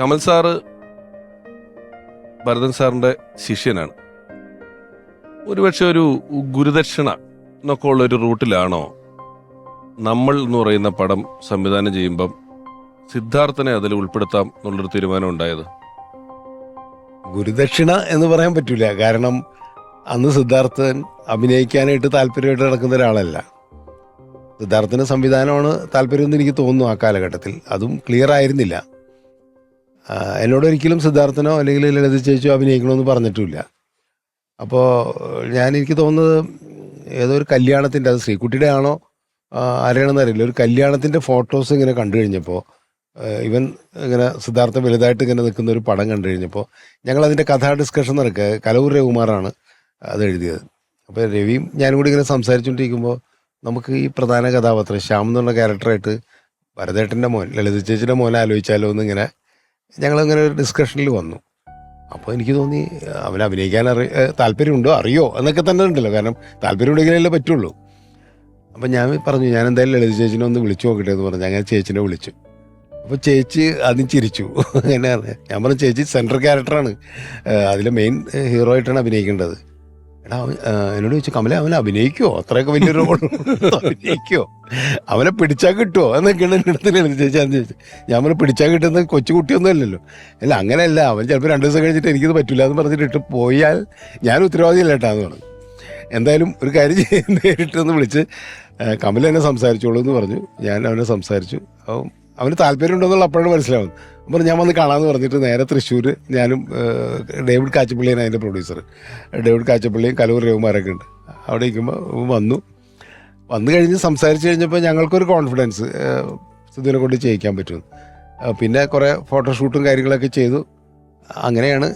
Kamal sir Bharathan സാറിന്റെ ശിഷ്യനാണ്. ഒരുപക്ഷെ ഒരു ഗുരുദക്ഷിണ എന്നൊക്കെ ഉള്ള ഒരു റൂട്ടിലാണോ നമ്മൾ എന്ന് പറയുന്ന പടം സംവിധാനം ചെയ്യുമ്പം സിദ്ധാർത്ഥനെ അതിൽ ഉൾപ്പെടുത്താം എന്നുള്ളൊരു തീരുമാനം ഉണ്ടായത്? ഗുരുദക്ഷിണ എന്ന് പറയാൻ പറ്റൂല. കാരണം അന്ന് സിദ്ധാർത്ഥൻ അഭിനയിക്കാനായിട്ട് താല്പര്യമായിട്ട് നടക്കുന്ന ഒരാളല്ല. സിദ്ധാർത്ഥന് സംവിധാനമാണ് താല്പര്യമെന്ന് എനിക്ക് തോന്നുന്നു ആ കാലഘട്ടത്തിൽ. അതും ക്ലിയർ ആയിരുന്നില്ല. എന്നോട് ഒരിക്കലും സിദ്ധാർത്ഥനോ അല്ലെങ്കിൽ ലളിത ചേച്ചിയോ അഭിനയിക്കണമെന്ന് പറഞ്ഞിട്ടുമില്ല. അപ്പോൾ ഞാൻ എനിക്ക് തോന്നുന്നത് ഏതോ ഒരു കല്യാണത്തിന്റെ അത് ശ്രീകുട്ടിയുടെ ആണോ ആരെയാണെന്ന് അറിയില്ല ഒരു കല്യാണത്തിന്റെ ഫോട്ടോസ് ഇങ്ങനെ കണ്ടു കഴിഞ്ഞപ്പോൾ ഇവൻ ഇങ്ങനെ സിദ്ധാർത്ഥ വലുതായിട്ട് ഇങ്ങനെ നിൽക്കുന്ന ഒരു പടം കണ്ടു കഴിഞ്ഞപ്പോൾ ഞങ്ങൾ അതിന്റെ കഥാ ഡിസ്കഷൻ നടക്കുക. കലവൂർ രവികുമാറാണ് അത് എഴുതിയത്. അപ്പോൾ രവിയും ഞാനും കൂടി ഇങ്ങനെ സംസാരിച്ചുകൊണ്ടിരിക്കുമ്പോൾ നമുക്ക് ഈ പ്രധാന കഥാപാത്രം ശ്യാം എന്നുള്ള ക്യാരക്ടറായിട്ട് ഭരതേട്ടന്റെ മോൻ ലളിത ചേച്ചിയുടെ മോനെ ആലോചിച്ചാലോ എന്നിങ്ങനെ ഞങ്ങളിങ്ങനെ ഒരു ഡിസ്കഷനിൽ വന്നു. അപ്പോൾ എനിക്ക് തോന്നി അവൻ അഭിനയിക്കാൻ അറി താല്പര്യമുണ്ടോ? അറിയോ? എന്നൊക്കെ തന്നെ ഉണ്ടല്ലോ. കാരണം താല്പര്യമുണ്ടെങ്കിലല്ലേ പറ്റുള്ളൂ. അപ്പം ഞാൻ പറഞ്ഞു ഞാൻ എന്തായാലും ലളിത ചേച്ചിനെ ഒന്ന് വിളിച്ചു നോക്കട്ടെ എന്ന് പറഞ്ഞു. അങ്ങനെ ചേച്ചിനെ വിളിച്ചു. അപ്പോൾ ചേച്ചി ആദ്യം ചിരിച്ചു. അങ്ങനെയാണ് ഞാൻ പറഞ്ഞു ചേച്ചി സെൻട്രൽ ക്യാരക്ടറാണ് അതിൽ മെയിൻ ഹീറോ ആയിട്ടാണ് അഭിനയിക്കേണ്ടത്. എടാ അവൻ എന്നോട് ചോദിച്ചു കമല അവൻ അഭിനയിക്കുമോ അത്രയൊക്കെ വലിയ റോൾ അഭിനയിക്കുമോ അവനെ പിടിച്ചാൽ കിട്ടുമോ എന്നൊക്കെയാണ് എന്റെ അടുത്ത് ചേച്ചി അന്ന് ചോദിച്ചത് ഞാൻ അവനെ പിടിച്ചാൽ കിട്ടുന്ന കൊച്ചുകുട്ടിയൊന്നും അല്ലല്ലോ അല്ല അങ്ങനെയല്ല. അവൻ ചിലപ്പോൾ രണ്ട് ദിവസം കഴിഞ്ഞിട്ട് എനിക്കിത് പറ്റില്ല എന്ന് പറഞ്ഞിട്ട് ഇട്ട് പോയാൽ ഞാൻ ഉത്തരവാദിയല്ല കേട്ടാ എന്ന് പറഞ്ഞു. എന്തായാലും ഒരു കാര്യം നേരിട്ടൊന്ന് വിളിച്ച് കമൽ എന്നെ സംസാരിച്ചോളൂ എന്ന് പറഞ്ഞു. ഞാൻ അവനെ സംസാരിച്ചു. അവന് താല്പര്യമുണ്ടെന്നുള്ള അപ്പോഴാണ് മനസ്സിലാവുന്നത്. അപ്പോൾ ഞാൻ വന്ന് കാണാമെന്ന് പറഞ്ഞിട്ട് നേരെ തൃശ്ശൂർ ഞാനും ഡേവിഡ് കാച്ചപ്പള്ളിയാണ് അതിന്റെ പ്രൊഡ്യൂസർ ഡേവിഡ് കാച്ചപ്പള്ളിയും കലൂർ രവിമാരൊക്കെ ഉണ്ട്. അവിടെ ഇരിക്കുമ്പോൾ വന്നു. വന്നു കഴിഞ്ഞ് സംസാരിച്ച് കഴിഞ്ഞപ്പോൾ ഞങ്ങൾക്കൊരു കോൺഫിഡൻസ് സുധീനെ കൊണ്ട് ചെയ്യിക്കാൻ പറ്റും. പിന്നെ കുറേ ഫോട്ടോഷൂട്ടും കാര്യങ്ങളൊക്കെ ചെയ്തു. അങ്ങനെയാണ്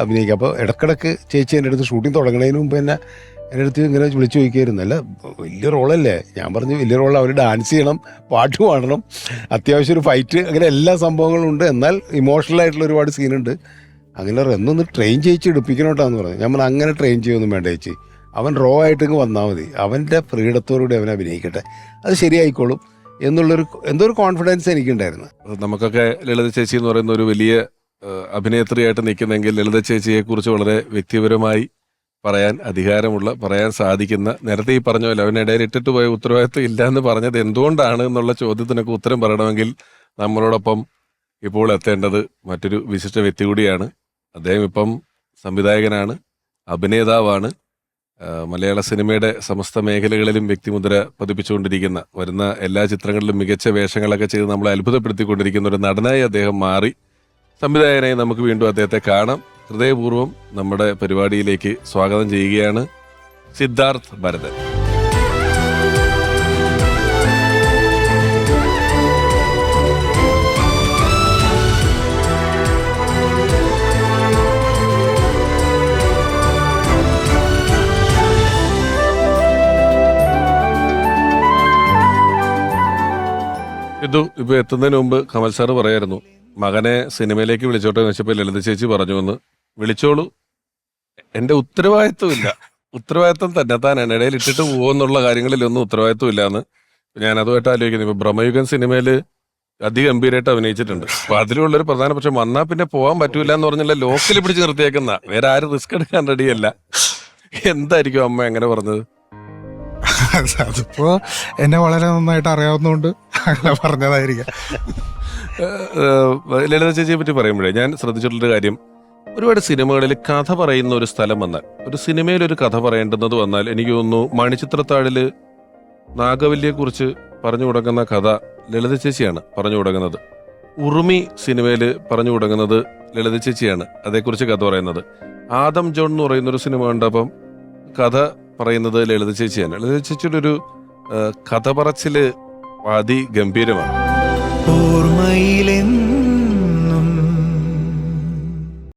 അഭിനയിക്കുക അപ്പോൾ ഇടക്കിടക്ക് ചേച്ചി എന്റെ അടുത്ത് ഷൂട്ടിംഗ് തുടങ്ങുന്നതിന് മുമ്പ് തന്നെ എന്റെ അടുത്ത് ഇങ്ങനെ വിളിച്ചു ചോദിക്കുമായിരുന്നു അല്ല വലിയ റോളല്ലേ? ഞാൻ പറഞ്ഞു വലിയ റോൾ അവർ ഡാൻസ് ചെയ്യണം പാട്ട് പാടണം. അത്യാവശ്യം ഒരു ഫൈറ്റ് അങ്ങനെ എല്ലാ സംഭവങ്ങളും ഉണ്ട്. എന്നാൽ ഇമോഷണൽ ആയിട്ടുള്ള ഒരുപാട് സീനുണ്ട് അങ്ങനെ എന്നൊന്ന് ട്രെയിൻ ചെയ്യിച്ച് എടുപ്പിക്കണം കേട്ടോ എന്ന് പറഞ്ഞു. ഞാൻ അങ്ങനെ ട്രെയിൻ ചെയ്യൊന്നും വേണ്ട ചേച്ചി. അവൻ റോ ആയിട്ട് ഇങ്ങ് വന്നാൽ മതി. അവന്റെ ഫ്രീഡത്തോടുകൂടി അവൻ അഭിനയിക്കട്ടെ. അത് ശരിയായിക്കോളും എന്നുള്ളൊരു എന്തോ ഒരു കോൺഫിഡൻസ് എനിക്കുണ്ടായിരുന്നു നമുക്കൊക്കെ ലളിത ചേച്ചി എന്ന് പറയുന്ന ഒരു വലിയ അഭിനേത്രിയായിട്ട് നിൽക്കുന്നെങ്കിൽ ലളിത ചേച്ചിയെക്കുറിച്ച് വളരെ വ്യക്തിപരമായി പറയാൻ അധികാരമുള്ള പറയാൻ സാധിക്കുന്ന നേരത്തെ ഈ പറഞ്ഞ പോലെ അവനിടയിൽ ഇട്ടിട്ട് പോയ ഉത്തരവാദിത്വം ഇല്ല എന്ന് പറഞ്ഞത് എന്തുകൊണ്ടാണ് എന്നുള്ള ചോദ്യത്തിനൊക്കെ ഉത്തരം പറയണമെങ്കിൽ നമ്മളോടൊപ്പം ഇപ്പോൾ എത്തേണ്ടത് മറ്റൊരു വിശിഷ്ട വ്യക്തി കൂടിയാണ്. അദ്ദേഹം ഇപ്പം സംവിധായകനാണ് അഭിനേതാവാണ്. മലയാള സിനിമയുടെ സമസ്ത മേഖലകളിലും വ്യക്തിമുദ്ര പതിപ്പിച്ചുകൊണ്ടിരിക്കുന്ന വരുന്ന എല്ലാ ചിത്രങ്ങളിലും മികച്ച വേഷങ്ങളൊക്കെ ചെയ്ത് നമ്മളെ അത്ഭുതപ്പെടുത്തിക്കൊണ്ടിരിക്കുന്ന ഒരു നടനായി അദ്ദേഹം മാറി. സംവിധായകനായി നമുക്ക് വീണ്ടും അദ്ദേഹത്തെ കാണാം. ഹൃദയപൂർവം നമ്മുടെ പരിപാടിയിലേക്ക് സ്വാഗതം ചെയ്യുകയാണ് സിദ്ധാർത്ഥ് ഭരതൻ. ഇത് ഇപ്പൊ എത്തുന്നതിന് മുമ്പ് കമൽ സാറ് പറയായിരുന്നു മകനെ സിനിമയിലേക്ക് വിളിച്ചോട്ടെ എന്ന് വെച്ചപ്പോ ലളിത ചേച്ചി പറഞ്ഞു എന്ന് വിളിച്ചോളൂ. എന്റെ ഉത്തരവാദിത്വമില്ല ഉത്തരവാദിത്വം തന്നെ താനാണ് ഇടയിൽ ഇട്ടിട്ട് പോകുന്നുള്ള കാര്യങ്ങളിലൊന്നും ഉത്തരവാദിത്വം ഇല്ലാന്ന് ഞാൻ അതുമായിട്ട് ആലോചിക്കുന്നു. ഇപ്പൊ ബ്രഹ്മയുഗൻ സിനിമയിൽ അതിഗംഭീരമായിട്ട് അഭിനയിച്ചിട്ടുണ്ട്. അപ്പൊ അതിലുള്ളൊരു പ്രധാന പക്ഷെ വന്നാ പിന്നെ പോകാൻ പറ്റൂല എന്ന് പറഞ്ഞല്ല ലോക്കൽ പിടിച്ച് നിർത്തിയേക്കുന്ന. വേറെ ആരും റിസ്ക് എടുക്കാൻ റെഡിയല്ല. എന്തായിരിക്കും അമ്മ എങ്ങനെ പറഞ്ഞത്? അതിപ്പോ എന്നെ വളരെ നന്നായിട്ട് അറിയാവുന്നതുകൊണ്ട് അങ്ങനെ പറഞ്ഞതായിരിക്കാം. ലളിത ചേച്ചിയെ പറ്റി പറയുമ്പോഴേ ഞാൻ ശ്രദ്ധിച്ചിട്ടുള്ളൊരു കാര്യം. ഒരുപാട് സിനിമകളിൽ കഥ പറയുന്ന ഒരു സ്ഥലം വന്നാൽ ഒരു സിനിമയിൽ ഒരു കഥ പറയേണ്ടുന്നത് വന്നാൽ എനിക്ക് തോന്നുന്നു മണിച്ചിത്രത്താഴിൽ നാഗവല്ലിയെ കുറിച്ച് പറഞ്ഞു തുടങ്ങുന്ന കഥ ലളിത ചേച്ചിയാണ് പറഞ്ഞു തുടങ്ങുന്നത് ഉറുമി സിനിമയിൽ പറഞ്ഞു തുടങ്ങുന്നത് ലളിത ചേച്ചിയാണ് അതേക്കുറിച്ച് കഥ പറയുന്നത്. ആദം ജോൺ എന്ന് പറയുന്ന ഒരു സിനിമ കണ്ടപ്പം കഥ പറയുന്നത് ലളിത ചേച്ചിയാണ്. ലളിത ചേച്ചിയുടെ ഒരു കഥ പറച്ചിൽ അതിഗംഭീരമാണ് ഓർമ്മയിലെന്നും